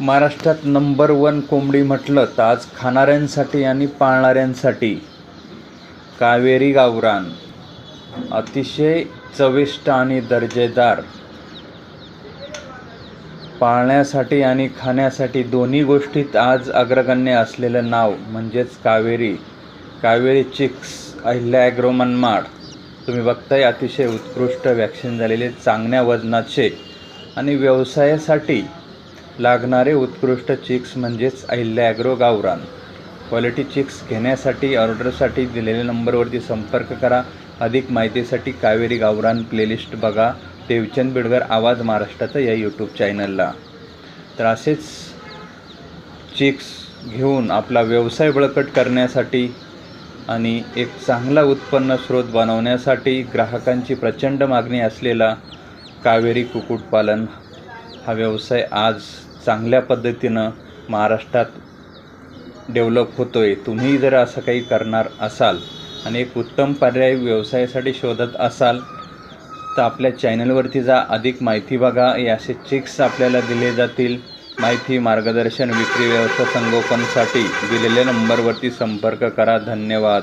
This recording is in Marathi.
महाराष्ट्रात नंबर वन कोंबडी म्हटलं तर आज खाणाऱ्यांसाठी आणि पाळणाऱ्यांसाठी कावेरी गावरान. अतिशय चविष्ट आणि दर्जेदार. पाळण्यासाठी आणि खाण्यासाठी दोन्ही गोष्टीत आज अग्रगण्य असलेलं नाव म्हणजेच Kaveri. Kaveri chicks Ahilya agro Manmad. तुम्ही बघताय अतिशय उत्कृष्ट वॅक्सिन झालेले चांगल्या वजनाचे आणि व्यवसायासाठी लागणारे उत्कृष्ट चिक्स म्हणजेच अहिल्या ॲग्रो गावरान. क्वालिटी चिक्स घेण्यासाठी ऑर्डरसाठी दिलेल्या नंबरवरती संपर्क करा. अधिक माहितीसाठी कावेरी गावरान प्लेलिस्ट बघा. देवचंद बिडगर आवाज महाराष्ट्राचा या यूट्यूब चॅनलला तर असेच चिक्स घेऊन आपला व्यवसाय बळकट करण्यासाठी आणि एक चांगला उत्पन्न स्रोत बनवण्यासाठी ग्राहकांची प्रचंड मागणी असलेला कावेरी कुक्कुटपालन हा व्यवसाय आज चांगल्या पद्धतीनं महाराष्ट्रात डेव्हलप होतो आहे तुम्ही जर असं काही करणार असाल आणि एक उत्तम पर्याय व्यवसायासाठी शोधत असाल तर आपल्या चॅनलवरती जा. अधिक माहिती बघा. हे असे चिक्स आपल्याला दिले जातील. माहिती मार्गदर्शन विक्री व्यवस्था संगोपनसाठी दिलेल्या नंबरवरती संपर्क करा. धन्यवाद.